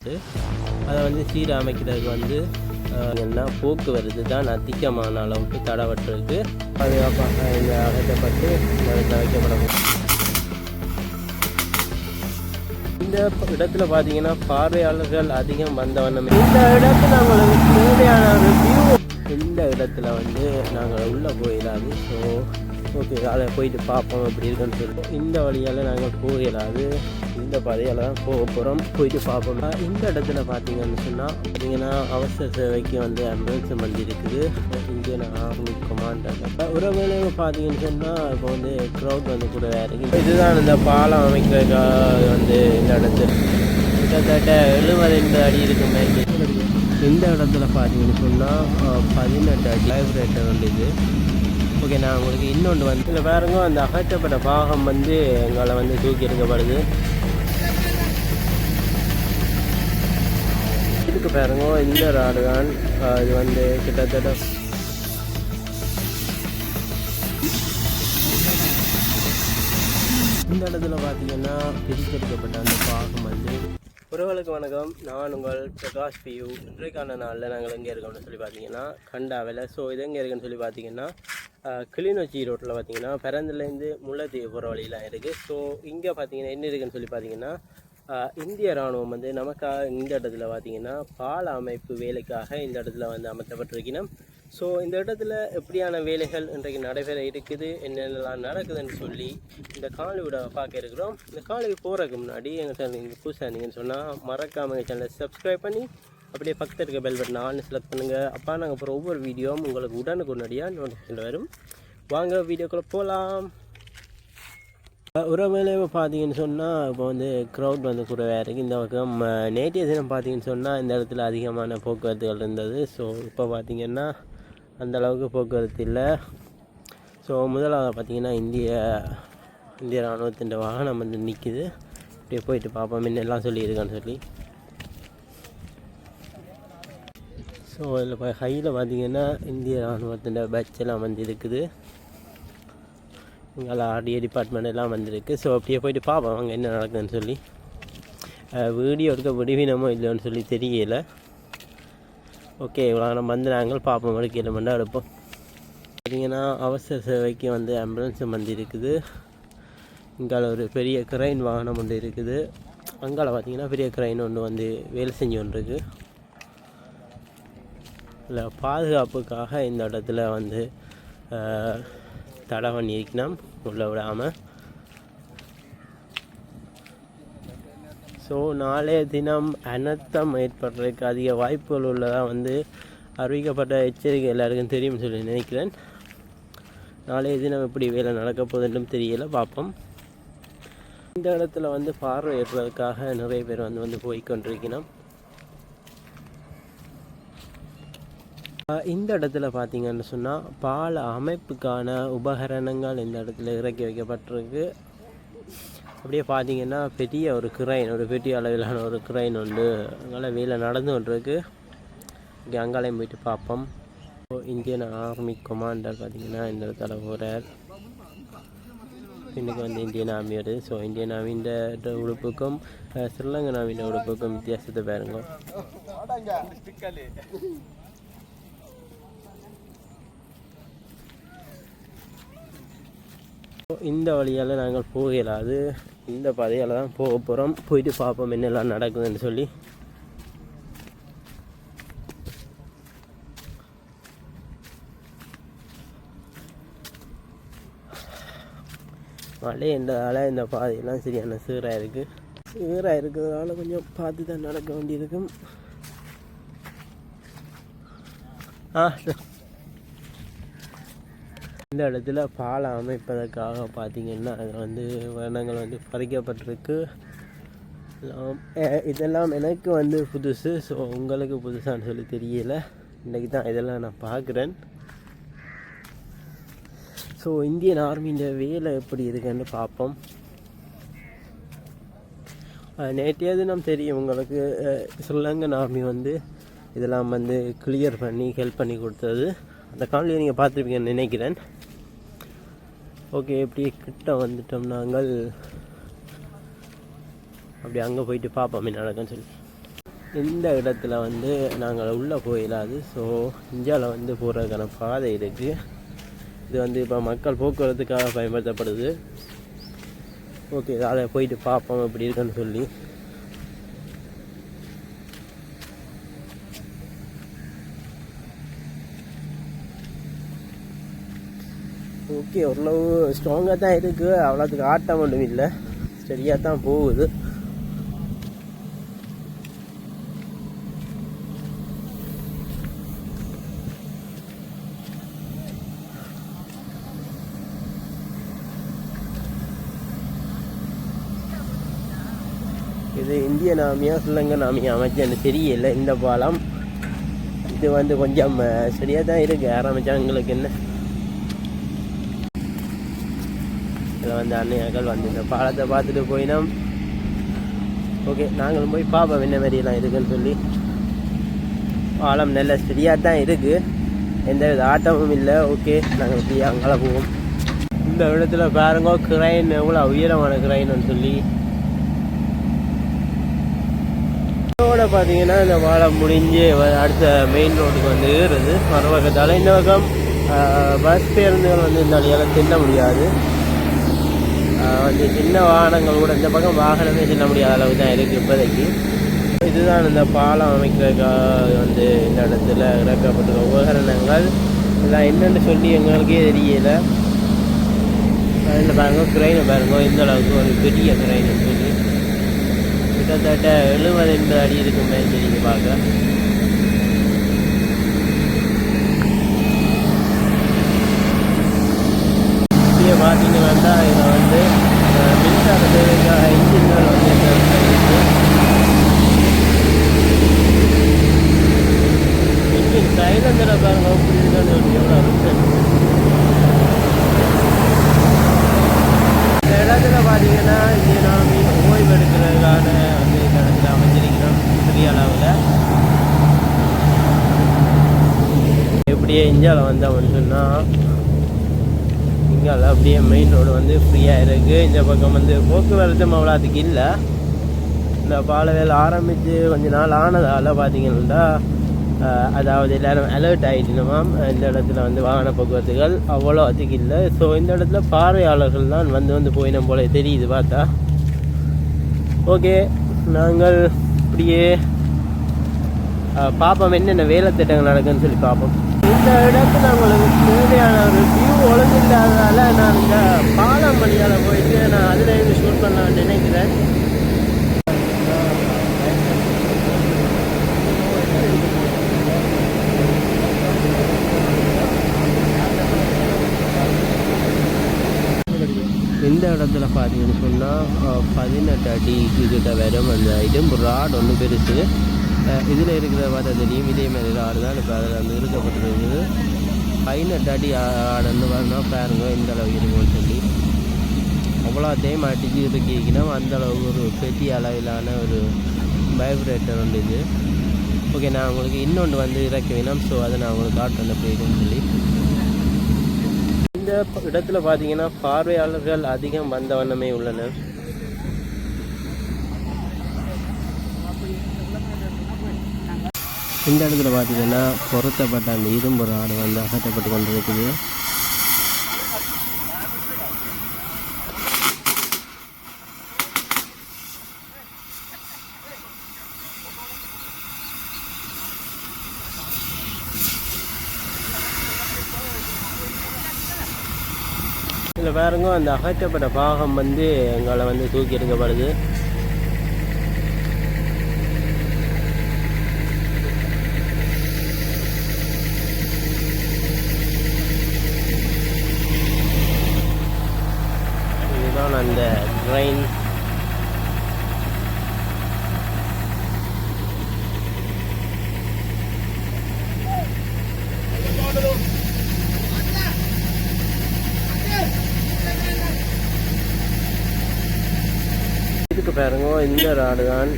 அதை வந்து சீரமைக்கிறதுக்கு வந்து என்ன போக்குவரத்து தான் அதிகமான அளவுக்கு தடவட்டிருக்கு பாதுகாப்பாக இந்த அகற்றப்பட்டு இந்த இந்த இடத்துல பார்த்தீங்கன்னா பார்வையாளர்கள் அதிகம் வந்த வண்ணம். இந்த இடத்துல உங்களுக்கு தேவையான ஒரு இந்த இடத்துல வந்து நாங்கள் உள்ளே போயிடாது ஸோ ஓகே அதை போயிட்டு பார்ப்போம் எப்படி இருக்குன்னு சொல்லிட்டு. இந்த வழியால் நாங்கள் போகலாது இந்த பாதையால் தான் போக போகிறோம் போயிட்டு பார்ப்போம் இந்த இடத்துல பார்த்தீங்கன்னு சொன்னால் பார்த்தீங்கன்னா அவசர சேவைக்கு வந்து ஆம்புலன்ஸ் வண்டி இருக்குது. இந்தியன் ஆர்மி கமாண்டர் ஒரு வேலை பார்த்தீங்கன்னு சொன்னால் இப்போ வந்து க்ரௌட் வந்து கூட இருக்கு. இதுதான் இந்த பாலம் அமைக்கிறதுக்காக வந்து இந்த இடத்துல. கிட்டத்தட்ட எழுபது எண்பது அடி இருக்குமே இந்த இடத்துல பார்த்தீங்கன்னு சொன்னால் பதினெட்டு அடி. லைப்ரேட்டர் வந்து இது. ஓகே நான் உங்களுக்கு இன்னொன்று வந்து இதில் பாருங்க அந்த அகற்றப்பட்ட பாகம் வந்து எங்களை வந்து தூக்கி எடுக்கப்படுது. இதுக்கு பாருங்க இந்த ராடு தான் இது வந்து கிட்டத்தட்ட இந்த இடத்துல பார்த்தீங்கன்னா பிரித்தெடுக்கப்பட்ட அந்த பாகம் வந்து உறவுகளுக்கு வணக்கம். நான் உங்கள் பிரகாஷ் பியூ. இன்றைக்கான நாளில் நாங்கள் எங்கே இருக்கோம்னு சொல்லி பார்த்தீங்கன்னா கண்டாவில். ஸோ இது எங்கே இருக்குன்னு சொல்லி பார்த்தீங்கன்னா கிளிநொச்சி ரோட்டில் பார்த்தீங்கன்னா பிறந்துலேருந்து முல்லைத்தீவு போகிற வழியெலாம் இருக்குது ஸோ இங்கே பார்த்தீங்கன்னா என்ன இருக்குன்னு சொல்லி பார்த்தீங்கன்னா இந்திய இராணுவம் வந்து நமக்காக இந்த இடத்துல பார்த்திங்கன்னா பால அமைப்பு வேலைக்காக இந்த இடத்துல வந்து அமைக்கப்பட்டிருக்கணும் ஸோ இந்த இடத்துல எப்படியான வேலைகள் இன்றைக்கு நடைபெற இருக்குது என்னென்னலாம் நடக்குதுன்னு சொல்லி இந்த காணொலியோட பார்க்க இருக்கிறோம். இந்த காணொலி போகிறதுக்கு முன்னாடி எங்கள் சேனல் நீங்கள் புதுசாக இருந்தீங்கன்னு சொன்னால் மறக்காமல் எங்கள் சேனலை சப்ஸ்கிரைப் பண்ணி அப்படியே பக்கத்தில் இருக்க பெல் பட்டன் ஆன் செலக்ட் பண்ணுங்கள் அப்போ நாங்கள் அப்புறம் ஒவ்வொரு வீடியோவும் உங்களுக்கு உடனுக்கு உடனடியாக நோட்டிஃபிகேஷன் வரும். வாங்க வீடியோக்குள்ளே போகலாம் உறவுகளே பார்த்தீங்கன்னு சொன்னால் இப்போ வந்து க்ரௌட் வந்து கூட இருக்குது இந்த பக்கம் நேற்றைய தினம் பார்த்தீங்கன்னு சொன்னால் இந்த இடத்துல அதிகமான போக்குவரத்துகள் இருந்தது. ஸோ இப்போ பார்த்தீங்கன்னா அந்த அளவுக்கு போக்குவரத்து இல்லை. ஸோ முதலாவது பார்த்தீங்கன்னா இந்திய இந்திய இராணுவத்தின் வாகனம் வந்து நிற்கிது அப்படியே போயிட்டு பார்ப்போம் என்னெல்லாம் சொல்லியிருக்கான்னு சொல்லி ஸோ இதில் இப்போ ஹையில் பார்த்தீங்கன்னா இந்திய இராணுவத்தின் பேட்ச் எல்லாம் வந்து இருக்குது. இங்கே ஆர்டிஏ டிபார்ட்மெண்ட் எல்லாம் வந்திருக்கு ஸோ அப்படியே போயிட்டு பார்ப்போம் அங்கே என்ன நடக்குதுன்னு சொல்லி. வீடியோ எடுக்க விடுவினமோ இல்லைன்னு சொல்லி தெரியலை. ஓகே இவ்வளோ நம்ம வந்து நாங்கள் பார்ப்போம் எடுக்க ஏழு மணி எடுப்போம். பார்த்தீங்கன்னா அவசர சேவைக்கு வந்து ஆம்புலன்ஸ் வந்து இருக்குது. இங்கால ஒரு பெரிய கிரைன் வாகனம் ஒன்று இருக்குது. அங்கால பார்த்தீங்கன்னா பெரிய கிரைன் ஒன்று வந்து வேலை செஞ்சு ஒன்று இருக்குது இல்லை பாதுகாப்புக்காக இந்த இடத்துல வந்து தடை பண்ணியிருக்கணும் உள்ள விடாமல் ஸோ நாளைய தினம் அனர்த்தம் ஏற்படுறதுக்கு அதிக வாய்ப்புகள் உள்ளதாக வந்து அறிவிக்கப்பட்ட எச்சரிக்கை எல்லாருக்கும் தெரியும்னு சொல்லி நினைக்கிறேன். நாளைய தினம் எப்படி வேலை நடக்க போகுதுன்னும் தெரியல பார்ப்போம். இந்த இடத்துல வந்து பார்வையிடுறதுக்காக நிறைய பேர் வந்து வந்து போய்கொண்டிருக்கணும் இந்த இடத்துல பார்த்தீங்கன்னு சொன்னால் பால அமைப்புக்கான உபகரணங்கள் இந்த இடத்துல இறக்கி வைக்கப்பட்டிருக்கு. அப்படியே பார்த்தீங்கன்னா பெரிய ஒரு கிரைன் ஒரு பெரிய அளவிலான ஒரு கிரைன் உண்டு. அங்கே வேலை நடந்து கொண்டிருக்கு. இங்கே அங்காலையும் போயிட்டு பார்ப்போம். இப்போ இந்தியன் ஆர்மி கமாண்டர் பார்த்திங்கன்னா இந்த இடத்துல போகிறார் இன்னைக்கு வந்து இந்தியன் ஆர்மி வருது ஸோ இந்தியன் ஆர்மின்ற உடுப்புக்கும் ஸ்ரீலங்கன் ஆர்மின்ற உடுப்புக்கும் வித்தியாசத்தை பாருங்க. இந்த வழியால் நாங்கள் போகலாது இந்த பாதையால் தான் போக போகிறோம் போயிட்டு பார்ப்போம் என்னெல்லாம் நடக்குதுன்னு சொல்லி. மழை என்றதால் இந்த பாதையெல்லாம் சரியான சீராக இருக்குது சீராக இருக்கிறதுனால கொஞ்சம் பார்த்து தான் நடக்க வேண்டியிருக்கும். ஆ இந்த இடத்துல பாலம் அமைப்பதற்காக பார்த்தீங்கன்னா அதில் வந்து வண்ணங்கள் வந்து பறிக்கப்பட்டிருக்கு. இதெல்லாம் எனக்கு வந்து புதுசு. ஸோ உங்களுக்கு புதுசான்னு சொல்லி தெரியல. இன்றைக்கி தான் இதெல்லாம் நான் பார்க்குறேன். ஸோ இந்தியன் ஆர்மியின் வேலை எப்படி இருக்குன்னு பார்ப்போம். நேற்றையாவது நேற்றைய தெரியும் உங்களுக்கு. ஸ்ரீலங்கன் ஆர்மி வந்து இதெல்லாம் வந்து கிளியர் பண்ணி ஹெல்ப் பண்ணி கொடுத்தது. அந்த காலையில் நீங்கள் பார்த்துருப்பீங்கன்னு நினைக்கிறேன். ஓகே இப்படி கிட்ட வந்துட்டோம் நாங்கள். அப்படி அங்கே போயிட்டு பார்ப்போம் நடக்கும்னு நடக்குன்னு சொல்லி. இந்த இடத்துல வந்து நாங்கள் உள்ளே போயிடாது. ஸோ இந்தியாவில் வந்து போகிறதுக்கான பாதை இருக்குது இது வந்து இப்போ மக்கள் போக்குவரத்துக்காக பயன்படுத்தப்படுது. ஓகே அதை போயிட்டு பார்ப்போம் எப்படி இருக்குன்னு சொல்லி. ஓகே ஓரளவு ஸ்ட்ராங்காக தான் இருக்குது அவ்வளோத்துக்கு ஆட்டம் ஒன்றும் இல்லை. ஸ்டடியாக தான் போகுது. இது இந்திய நாமியா சிலங்க நாமியா அமைச்சன்னு தெரியல இந்த பாலம். இது வந்து கொஞ்சம் சரியாக தான் இருக்கு. ஆரம்பிச்சாங்களுக்கு என்ன? இதில் வந்து அன்னையாக்கள் வந்து இந்த பாலத்தை பார்த்துட்டு போயினோம். ஓகே நாங்களும் போய் பார்ப்போம் என்ன மாதிரிலாம் இருக்குன்னு சொல்லி. பாலம் நல்ல சரியாக தான் இருக்குது எந்த வித ஆட்டமும் இல்லை. ஓகே நாங்கள் இப்படி அங்கே போவோம். இந்த இடத்துல பாருங்க கிரைன் எவ்வளோ உயரமான கிரைன்னு சொல்லி. இதோட பார்த்தீங்கன்னா இந்த பாலம் முடிஞ்சு அடுத்த மெயின் ரோடுக்கு வந்து ஏறுது. மறுபக்கத்தால் இந்த பக்கம் பஸ் பேருந்துகள் வந்து இந்த வழியால் தின்ன முடியாது. வந்து சின்ன வாகனங்கள் கூட இந்த பக்கம் வாகனமே செல்ல முடியாத அளவு தான் இருக்குது இப்போதைக்கு. இதுதான் இந்த பாலம் அமைக்கிறதுக்காக வந்து இந்த இடத்துல இறக்கப்பட்டுள்ள உபகரணங்கள். இதெல்லாம் என்னென்னு சொல்லி எங்களுக்கே தெரியல. அதில் பாருங்க கிரைனை பாருங்க இந்த அளவுக்கு ஒரு பெரிய கிரைன் சொல்லி. கிட்டத்தட்ட எழுபது எண்பது அடி இருக்குமே தெரியுது பார்க்க இங்கே பார்த்தீங்கன்னா இதில் வந்து அஹ், மின்சார தேவைக்காக இன்ஜின்கள் வந்து இந்த இடத்துல இருக்கு இன்ஜின் சைலந்தில் பாருங்க எப்படி இருக்குன்னு சொல்லி எவ்வளோ இருக்கு இந்த இடத்துல பார்த்தீங்கன்னா இங்கே நாம் ஓய்வு எடுக்கிறதுக்கான வந்து இந்த இடத்துல அமைச்சிருக்கிறோம் பெரிய அளவில் அப்படியே இந்தியாவில் வந்தோம்னு சொன்னால் இந்தியாவில் அப்படியே மெயின் ரோடு வந்து ஃப்ரீயாக இருக்குது இந்த பக்கம் வந்து போக்குவரத்தும் அவ்வளோத்துக்கு இல்லை. இந்த பாலவேல் ஆரம்பித்து கொஞ்ச நாள் ஆனதால் பார்த்தீங்கன்னா அதாவது எல்லாரும் அலர்ட் ஆகிடணுமாம் இந்த இடத்துல வந்து வாகன போக்குவரத்துகள் அவ்வளோ அதிகம் இல்லை. ஸோ இந்த இடத்துல பார்வையாளர்கள் தான் வந்து வந்து போயிடும் போல தெரியுது பார்த்தா. ஓகே நாங்கள் இப்படியே பார்ப்போம் என்னென்ன வேலை திட்டங்கள் நடக்குன்னு சொல்லி பார்ப்போம் இந்த இடத்துல உங்களுக்கு தேவையான ஒரு வியூ ஒழுங்கு இல்லாததால நான் இந்த பாலம் வழியால் போயிட்டு நான் அதில் ஷூட் பண்ணலாம்னு நினைக்கிறேன். இந்த இடத்துல பார்த்தீங்கன்னு சொன்னால் பதினெட்டு அடி கிட்ட வரும். அந்த இரும்பு ராட் ஒன்று பெருசு. இதில் இருக்கிற பார்த்தா தெரியும் இதே மாதிரி ஆடு தான் இப்போ அதில் வந்து இருக்கப்பட்டிருக்குது பதினெட்டு அடி ஆடுன்னு வரணும் பாருங்க இந்த அளவு இருக்கும்னு சொல்லி. அவ்வளோத்தையும் அடிச்சு இருக்கிங்கன்னா அந்த அளவுக்கு ஒரு பெரிய அளவிலான ஒரு வைப்ரேட்டர் உண்டு இது. ஓகே நான் உங்களுக்கு இன்னொன்று வந்து இறக்கி வேணும். ஸோ அதை நான் உங்களுக்கு காட்டுறேன் வந்து இருக்குன்னு சொல்லி. இந்த இடத்துல பார்த்தீங்கன்னா பார்வையாளர்கள் அதிகம் வந்த வண்ணமே உள்ளனர். இந்த இடத்துல பார்த்தீங்கன்னா பொருத்தப்பட்ட அந்த இரும்பு ராடு வந்து அகற்றப்பட்டு கொண்டு இருக்குது இதில் பாருங்க அந்த அகற்றப்பட்ட பாகம் வந்து எங்களை வந்து தூக்கி எடுக்கப்படுது. இதுதான் அந்த ட்ரெயின் இதுக்கு பாருங்க இந்த ராடு தான்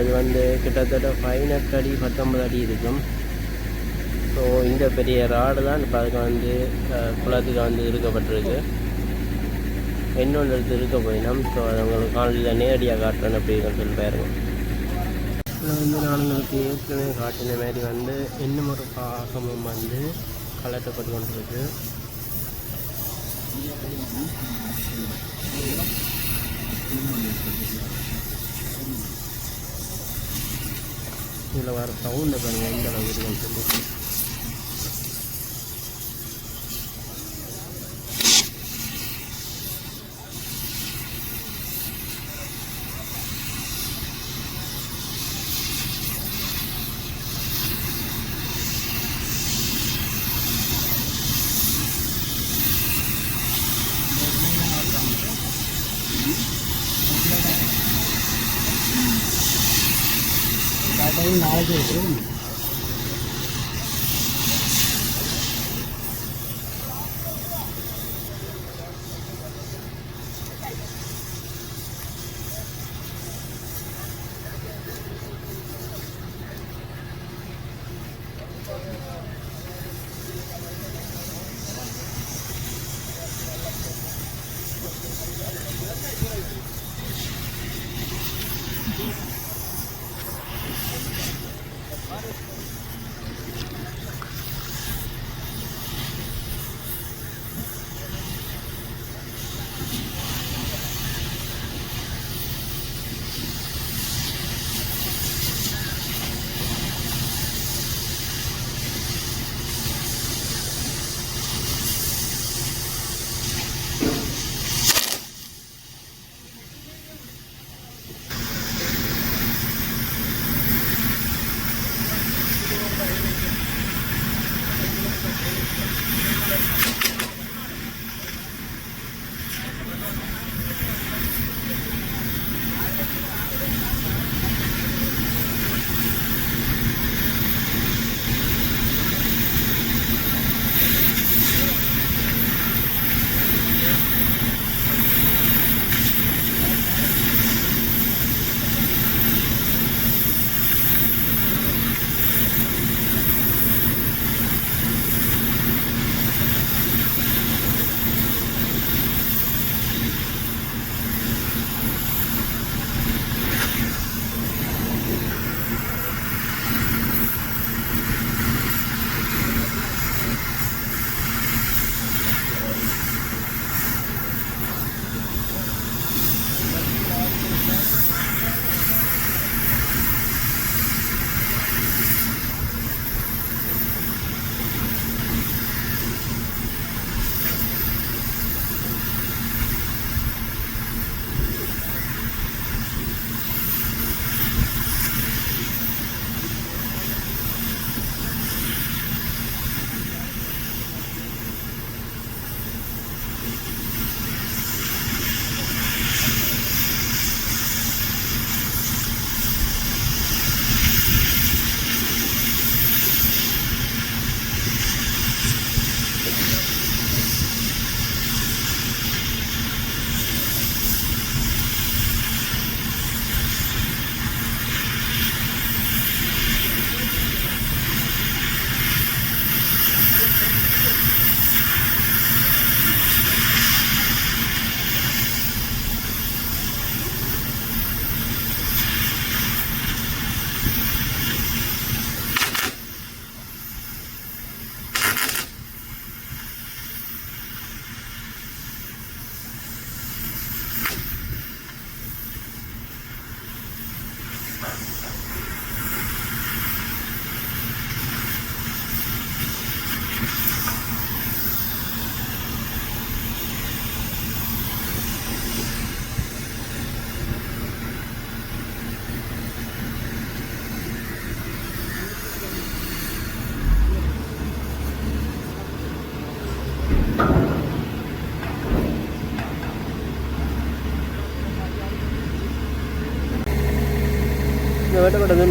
இது வந்து கிட்டத்தட்ட பதினெட்டு அடி பத்தொன்பது அடி இருக்கும். ஸோ இந்த பெரிய ராடு தான் இப்போ அதுக்கு வந்து குளத்துக்கு வந்து இருக்கப்பட்டிருக்கு இன்னொன்று எடுத்து இருக்க போயினோம் ஸோ அது உங்களுக்கு காலையில் நேரடியாக காட்டுறேன் அப்படின்னு சொல்லி பாருங்க. வந்து நான் உங்களுக்கு ஏற்கனவே காட்டின மாதிரி வந்து இன்னும் ஒரு பாகமும் வந்து கலட்டப்பட்டு கொண்டிருக்கு. இதில் வர சவுண்டை பாருங்கள் எந்த அளவுக்கு இருக்குன்னு சொல்லி. நாளைக்கு இருக்கும்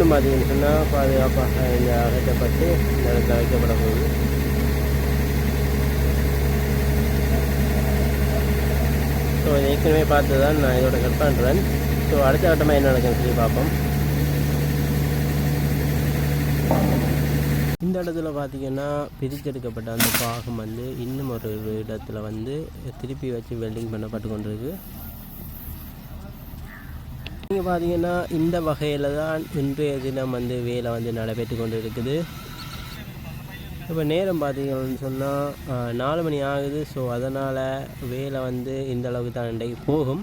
வெட்டப்பட்டது பார்த்தீங்கன்னு சொன்னால் பாதுகாப்பாக இங்கே அகற்றப்பட்டு இந்த இடத்துல வைக்கப்பட போகுது ஸோ ஏற்கனவே பார்த்து தான் நான் இதோட கட் பண்ணுறேன் ஸோ அடுத்த கட்டமாக என்ன நடக்குதுன்னு சொல்லி பார்ப்போம் இந்த இடத்துல பார்த்தீங்கன்னா பிரித்தெடுக்கப்பட்ட அந்த பாகம் வந்து இன்னும் ஒரு இடத்துல வந்து திருப்பி வச்சு வெல்டிங் பண்ணப்பட்டு கொண்டிருக்கு நீங்கள் பார்த்தீங்கன்னா இந்த வகையில் தான் இன்றைய தினம் வந்து வேலை வந்து நடைபெற்று கொண்டு இருக்குது இப்போ நேரம் பார்த்தீங்கன்னு சொன்னால் நாலு மணி ஆகுது. ஸோ அதனால் வேலை வந்து இந்த அளவுக்கு தான் இன்றைக்கு போகும்.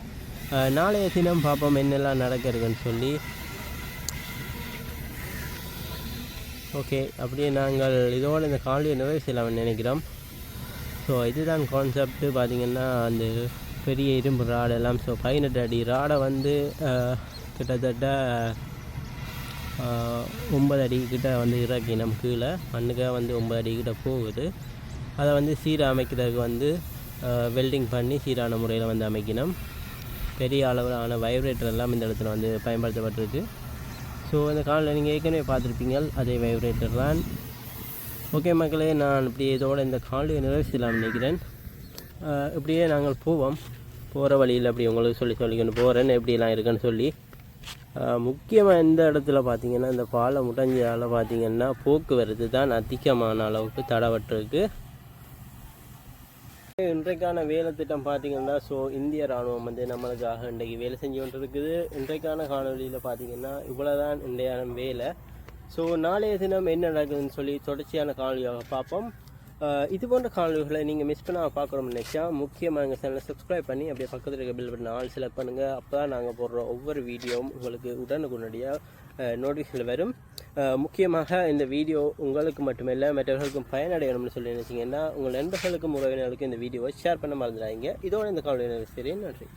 நாளைய தினம் பார்ப்போம் என்னெல்லாம் நடக்கிறதுன்னு சொல்லி. ஓகே அப்படியே நாங்கள் இதோடு இந்த காலையை நிறைவு செய்யலாம்னு நினைக்கிறோம். ஸோ இதுதான் கான்செப்ட் பார்த்திங்கன்னா அந்த பெரிய இரும்பு ராடு எல்லாம். ஸோ பதினெட்டு அடி ராடை வந்து கிட்டத்தட்ட அஹ், ஒன்பது வந்து இறக்கினோம் கீழே. மண்ணுக்காக வந்து ஒன்பது அடிக்கிட்ட போகுது. அதை வந்து சீராக அமைக்கிறதுக்கு வந்து வெல்டிங் பண்ணி சீரான முறையில் வந்து அமைக்கணும். பெரிய அளவிலான வைப்ரேட்டர் எல்லாம் இந்த இடத்துல வந்து பயன்படுத்தப்பட்டிருக்கு. ஸோ இந்த காலில் நீங்கள் ஏற்கனவே பார்த்துருப்பீங்க அதே வைப்ரேட்டர் தான். ஓகே மக்களே நான் இப்படி இதோட இந்த காலையை நிறைவு செய்யலாம் நினைக்கிறேன். இப்படியே நாங்கள் போவோம். போகிற வழியில் அப்படி உங்களுக்கு சொல்லி சொல்லிக்கொண்டு போகிறேன்னு எப்படிலாம் இருக்குன்னு சொல்லி. முக்கியமாக எந்த இடத்துல பார்த்தீங்கன்னா இந்த பாலம் முட்டஞ்சால பார்த்தீங்கன்னா போக்குவரத்து தான் அதிகமான அளவுக்கு தடவட்டிருக்கு இன்றைக்கான வேலை திட்டம் பார்த்தீங்கன்னா ஸோ இந்திய ராணுவம் வந்து நம்மளுக்காக இன்றைக்கு வேலை செஞ்சு கொண்டு இருக்குது இன்றைக்கான காணொலியில் பார்த்தீங்கன்னா இவ்வளோதான் இன்றைய வேலை. ஸோ நாளைய தினம் என்ன நடக்குதுன்னு சொல்லி தொடர்ச்சியான காணொலியாக பார்ப்போம். இது போன்ற காணொலிகளை நீங்கள் மிஸ் பண்ணாமல் பார்க்கணும்னு நினச்சா முக்கியமாக எங்கள் சேனலை சப்ஸ்கிரைப் பண்ணி அப்படியே பக்கத்தில் இருக்க பில் பட்டன் ஆல் செலக்ட் பண்ணுங்கள் அப்போ தான் நாங்கள் போடுற ஒவ்வொரு வீடியோவும் உங்களுக்கு உடனுக்குடனடியாக நோட்டிஃபிகேஷன் வரும். முக்கியமாக இந்த வீடியோ உங்களுக்கு மட்டுமில்லை மற்றவர்களுக்கும் பயனடையணும்னு சொல்லி நினச்சிங்கன்னா உங்கள் நண்பர்களுக்கும் உறவினர்களுக்கும் இந்த வீடியோவை ஷேர் பண்ண மறந்துடாதீங்க. இதோட இந்த காணொலி சரி நன்றி.